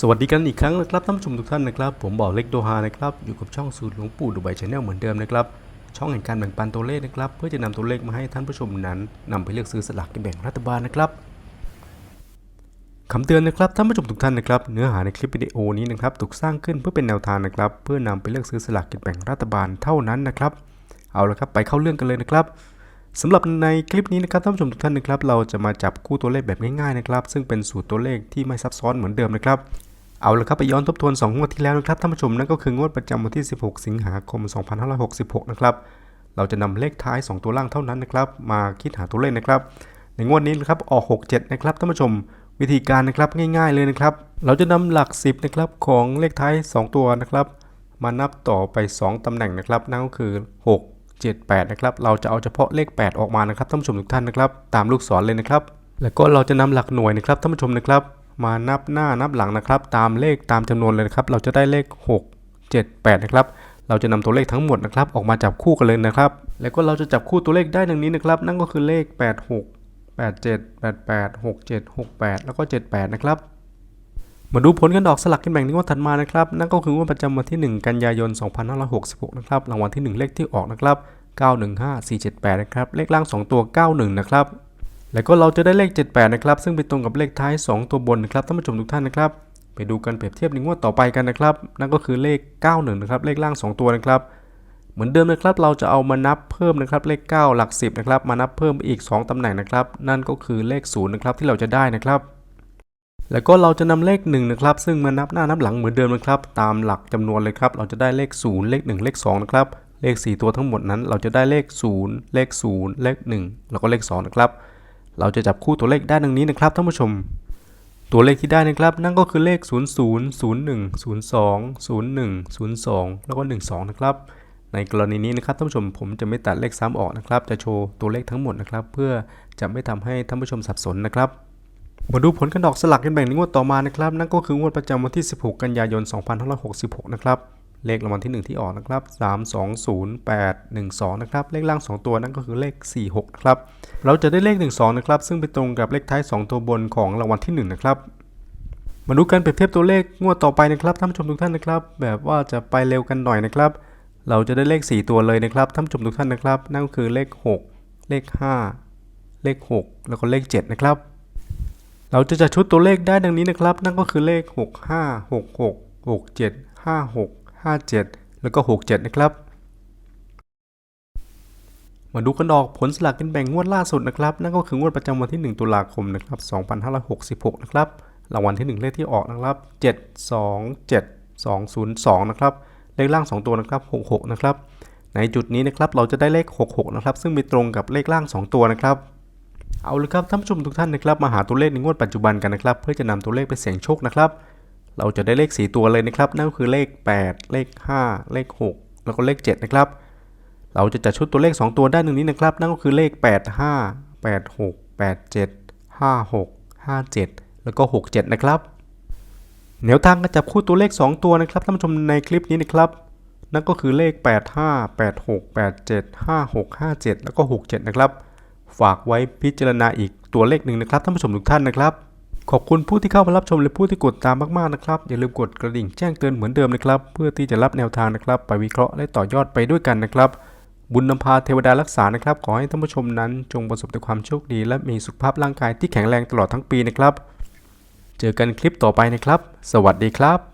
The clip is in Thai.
สวัสดีกันอีกครั้งนะครับท่านผู้ชมทุกท่านนะครับ ผมบอกเล็กโดฮานะครับอยู่กับช่องสูตรหลวงปู่ดูไบชาแนลเหมือนเดิมนะครับช่องแห่งการแบ่งปันตัวเลขนะครับเพื่อจะนำตัวเลขมาให้ท่านผู้ชมนั้นนำไปเลือกซื้อสลากกินแบ่งรัฐบาลนะครับคำเตือนนะครับท่านผู้ชมทุกท่านนะครับเนื้อหาในคลิปวิดีโอนี้นะครับถูกสร้างขึ้นเพื่อเป็นแนวทางนะครับ เพื่อนำไปเลือกซื้อสลากกินแบ่งรัฐบาลเท่านั้นนะครับ เอาละครับไปเข้าเรื่องกันเลยนะครับ สำหรับในคลิปนี้นะครับท่านผู้ชมทุกท่านนะครับเราจะมาจับคู่ตัวเลขแบบง่ายๆนะครับซึ่งเป็นสูตรตัวเลขที่ไม่ซับซ้อนเหมือนเดิมนะครับเอาละครับไปย้อนทบทวน 2 งวดที่แล้วนะครับท่านผู้ชมนั่นก็คืองวดประจำวันที่ 16 สิงหาคม 2566 นะครับเราจะนำเลขท้าย 2 ตัวล่างเท่านั้นนะครับมาคิดหาตัวเลขนะครับ ในงวดนี้นะครับออก 67 นะครับท่านผู้ชมวิธีการนะครับง่ายๆเลยนะครับ เราจะนำหลัก 10 นะครับของเลขท้าย 2 ตัวนะครับ มานับต่อไป 2ตำแหน่งนะครับนั่นก็คือ 6 7 8นะครับเราจะเอาเฉพาะเลข 8 ออกมานะครับท่านผู้ชมทุกท่านนะครับ ตามลูกศรเลยนะครับ แล้วก็เราจะนำหลักหน่วยนะครับท่านผู้ชมนะครับ มานับหน้านับหลังนะครับ ตามเลขตามจำนวนเลยนะครับ เราจะได้เลข 6 7 8นะครับเราจะนำตัวเลขทั้งหมดนะครับ ออกมาจับคู่กันเลยนะครับ แล้วก็เราจะจับคู่ตัวเลขได้ดังนี้นะครับ นั่นก็คือเลข 8 6 8 7 8 8 6 7 6 8 แล้วก็ 78 นะครับ มาดูผลกันออกสลักกินแบ่งในงวดถัดมานะครับนั่นก็คืองวดประจำวันที่ 1 กันยายน 2566 นะครับรางวัลที่ 1 เลขที่ออกนะครับ 915478 นะครับเลขล่าง 2 ตัว 91 นะครับแล้วก็เราจะได้เลข 78 นะครับ ซึ่งไปตรงกับเลขท้าย 2 ตัวบนนะครับท่านผู้ชมทุกท่านนะครับ ไปดูกันเปรียบเทียบในงวดต่อไปกันนะครับ นั่นก็คือเลข 91 นะครับ เลขล่าง 2 ตัวนะครับ เหมือนเดิมนะครับ เราจะเอามานับเพิ่มนะครับ เลข 9 หลัก 10 นะครับ มานับเพิ่มอีก 2ตำแหน่งนะครับ นั่นก็คือเลข 0 นะครับ ที่เราจะได้นะครับ แล้วก็เราจะนำเลข1นะครับซึ่งมานับหน้านับหลังเหมือนเดิมนะครับ ตามหลักจำนวนเลยครับ เราจะได้เลข 0 เลข 1 เลข2นะครับเลข 4 ตัวทั้งหมดนั้น เราจะได้เลข 0 เลข 0 เลข 1 แล้วก็เลข2นะครับเราจะจับคู่ตัวเลขได้ดังนี้นะครับท่านผู้ชม ตัวเลขที่ได้นะครับ นั่นก็คือเลข 0 0 0 1 0 2 0 1 0 2 แล้วก็ 1 2 นะครับ ในกรณีนี้นะครับท่านผู้ชมผมจะไม่ตัดเลขซ้ำออกนะครับ จะโชว์ตัวเลขทั้งหมดนะครับ เพื่อจะไม่ทำให้ท่านผู้ชมสับสนนะครับ มาดูผลกันดอกสลักกันแบ่งในงวดต่อมานะครับ นั่นก็คืองวดประจำวันที่ 16 กันยายน 2566 นะครับ เลขรางวัลที่ 1 ที่ออกนะครับ 320812 นะครับ เลขล่าง 2 ตัวนั่นก็คือเลข 46 นะครับ เราจะได้เลข 12 นะครับ ซึ่งไปตรงกับเลขท้าย 2 ตัวบนของรางวัลที่ 1 นะครับมาดูการเปรียบเทียบตัวเลขงวดต่อไปนะครับท่านผู้ชมทุกท่านนะครับ แบบว่าจะไปเร็วกันหน่อยนะครับ เราจะได้เลข 4 ตัวเลยนะครับท่านผู้ชมทุกท่านนะครับ นั่นก็คือเลข 6 เลข 5 เลข 6 แล้วก็เลข 7 นะครับ เราจะจัดชุดตัวเลขได้ดังนี้นะครับ นั่นก็คือเลข 6 5 6 6 6 7 5 6 5 7 แล้วก็ 6 7 นะครับ มาดูกันออกผลสลากกินแบ่งงวดล่าสุดนะครับ นั่นก็คืองวดประจำวันที่ 1 ตุลาคมนะครับ2566 นะครับรางวัลที่ 1 เลขที่ออกนะครับ 7 2 7 2 0 2 นะครับ เลขล่าง 2 ตัวนะครับ 66 นะครับ ในจุดนี้นะครับ เราจะได้เลข 66 นะครับ ซึ่งมีตรงกับเลขล่าง 2 ตัวนะครับ เอาเลยครับท่านผู้ชมทุกท่านนะครับมาหาตัวเลขในงวดปัจจุบันกันนะครับ เพื่อจะนำตัวเลขไปเสี่ยงโชคนะครับ เราจะได้เลข 4 ตัวเลยนะครับ นั่นก็คือเลข 8 เลข 5 เลข 6 แล้วก็เลข 7 นะครับ เราจะจัดชุดตัวเลข 2 ตัวได้หนึ่งนี้นะครับ นั่นก็คือเลข 8 5 8 6 8 7 5 6 5 7 แล้วก็ 6 7 นะครับแนวทางการจับคู่ตัวเลข 2 ตัวนะครับท่านผู้ชมในคลิปนี้นะครับ นั่นก็คือเลข 8 5 8 6 8 7 5 6 5 7 แล้วก็ 6 7 นะครับ ฝากไว้พิจารณาอีกตัวเลขหนึ่งนะครับท่านผู้ชมทุกท่านนะครับ ขอบคุณผู้ที่เข้ามารับชมและผู้ที่กดตามมากๆนะครับ อย่าลืมกดกระดิ่งแจ้งเตือนเหมือนเดิมนะครับ เพื่อที่จะรับแนวทางนะครับ ไปวิเคราะห์และต่อยอดไปด้วยกันนะครับ บุญนำพาเทวดารักษานะครับ ขอให้ท่านผู้ชมนั้น จงประสบแต่ความโชคดี และมีสุขภาพร่างกายที่แข็งแรงตลอดทั้งปีนะครับ เจอกันคลิปต่อไปนะครับ สวัสดีครับ